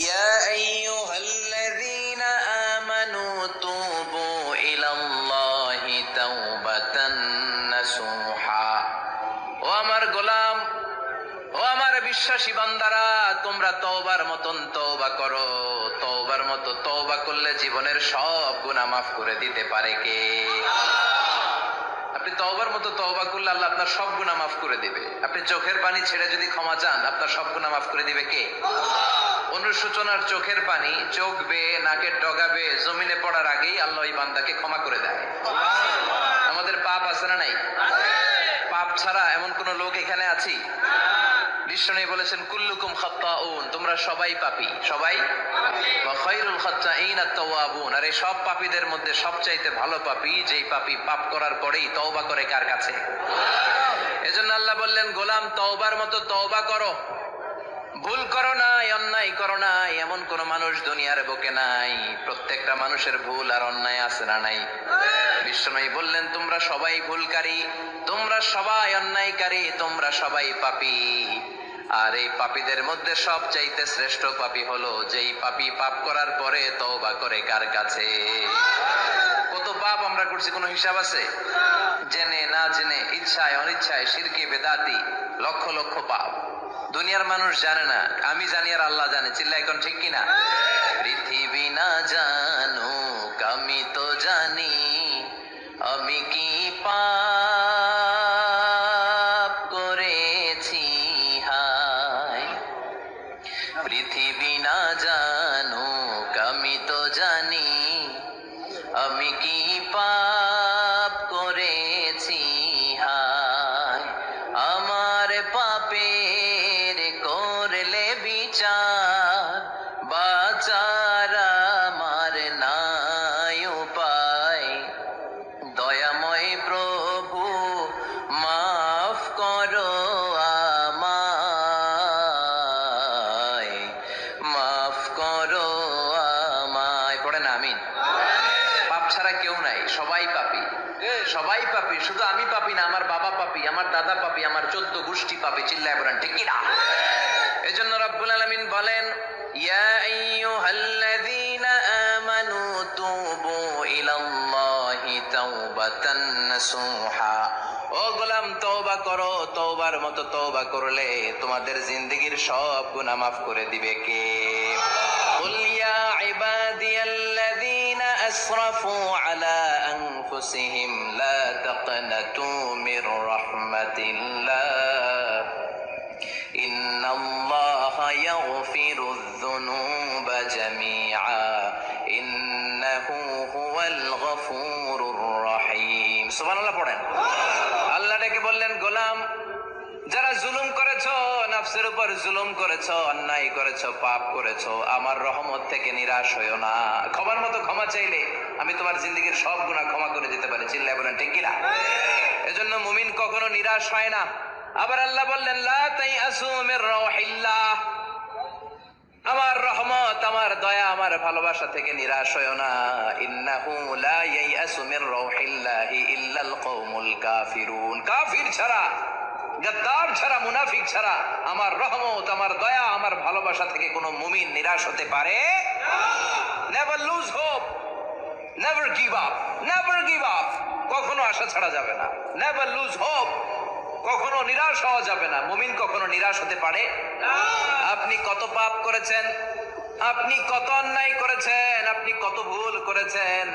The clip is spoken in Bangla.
يا أيها الذين آمنوا توبوا إلى الله توبة نصوحا ও আমার গোলাম ও আমার বিশ্বাসী বান্দারা তোমরা তওবার মতন তওবা করো তওবার মতো তওবা করলে জীবনের সব গুনাহ মাফ করে দিতে পারে কে আপনি তওবার মতো তওবা করলে আল্লাহ আপনার সব গুনাহ মাফ করে দিবে আপনি চোখের পানি ছেড়ে যদি ক্ষমা চান আপনার সব গুনাহ মাফ করে দিবে কে অনুশোচনার চোখের পানি চোখ বেয়ে নাকের ডগাবে, জমিনে পড়ার আগেই আল্লাহ ওই বান্দাকে ক্ষমা করে দেয়। আমাদের পাপ আছে না নাই? পাপ ছাড়া এমন কোন লোক এখানে আছি? বিষ্ণু বলেছেন, কুল্লুকুম খাত্তাউন তোমরা সবাই পাপী। সবাই? খায়রুল খাত্তাইন আত-তাওয়াবুন আর এই সব পাপীদের মধ্যে সবচাইতে ভালো পাপী, যেই পাপী পাপ করার পরেই তওবা করে কার কাছে? এজন্য আল্লাহ বললেন, গোলাম তওবার মতো তওবা করো। ভুল করো নাই, অন্যায় করো নাই, এমন কোন মানুষ দুনিয়ার বুকে নাই। প্রত্যেকটা মানুষের ভুল আর অন্যায় আছে না নাই? বিশ্বনয়ী বললেন, তোমরা সবাই ভুলকারী, তোমরা সবাই অন্যায়কারী, তোমরা সবাই পাপি। আর এই পাপীদের মধ্যে সবচাইতে শ্রেষ্ঠ পাপী হলো যেই পাপী পাপ করার পরে তওবা করে কার কাছে? কত পাপ আমরা করছি, কোনো হিসাব আছে? জেনে না জেনে, ইচ্ছায় অনিচ্ছায় শিরকি বেদাতি, লক্ষ লক্ষ পাপ। দুনিয়ার মানুষ জানে না, আমি জানি আর আল্লাহ জানে, চিল্লা এখন ঠিক কিনা? পৃথিবী না জানুক, আমি তো জানি, আমি কি পাপ করেছি? হায়। পৃথিবী না জানুক, আমি তো জানি, আমি কি করো মাফ করো আমায়। পড়েন আমিন। পাপ ছাড়া কেউ নাই, সবাই পাপি। সবাই পাপি, শুধু আমি পাপি না, আমার বাবা পাপি, আমার দাদা পাপি, আমার চোদ্দ গোষ্ঠী পাপি, চিল্লায় বলেন, ঠিক কিনা এজন্য রব্বুল আলামিন বলেন, ইয়া আইয়ুহাল্লাযীনা আমানু তুবু ইলাল্লাহি তাওবাতান নাসুহা। ও গোলাম তওবা করো তওবার মতো তওবা করলে তোমাদের জিন্দেগীর সব গুনাহ মাফ করে দিবে কে قل يا عبادي الذين أسرفوا على أنفسهم لا تقنطوا من رحمة الله পড়েন। আল্লাহ ডেকে বললেন, গোলাম, যারা জুলুম করেছ, নাফসের উপর জুলুম করেছ, অন্যায় করেছ, পাপ করেছ, আমার রহমত থেকে নিরাশ হইও না। ক্ষমার মতো ক্ষমা চাইলে আমি তোমার জিন্দগির সব গুণা ক্ষমা করে দিতে পারি। চিল্লাই বলেন, ঠিক কিনা? এজন্য মুমিন কখনো নিরাশ হয় না। আবার আল্লাহ বললেন, লা তাই আসু আমার ভালোবাসা থেকে নিরাশ হইও না। ইন্নাহু লা মির রাউহিল্লাহি ইল্লাল কওমুল কাফিরুন। কাফির ছাড়া গাদ্দার ছাড়া মুনাফিক ছাড়া আমার রহমত আমার দয়া আমার ভালোবাসা থেকে কোনো মুমিন নিরাশ হতে পারে? Never lose hope never give up never give up কখনো আশা ছাড়া যাবে না। নেভার লুজ হোপ কখনো নিরাশ হওয়া যাবে না। মুমিন কখনো নিরাশ হতে পারে? আপনি কত পাপ করেছেন? আপনি কত অন্যায় করেছেন আপনি কত ভুল করেছেন?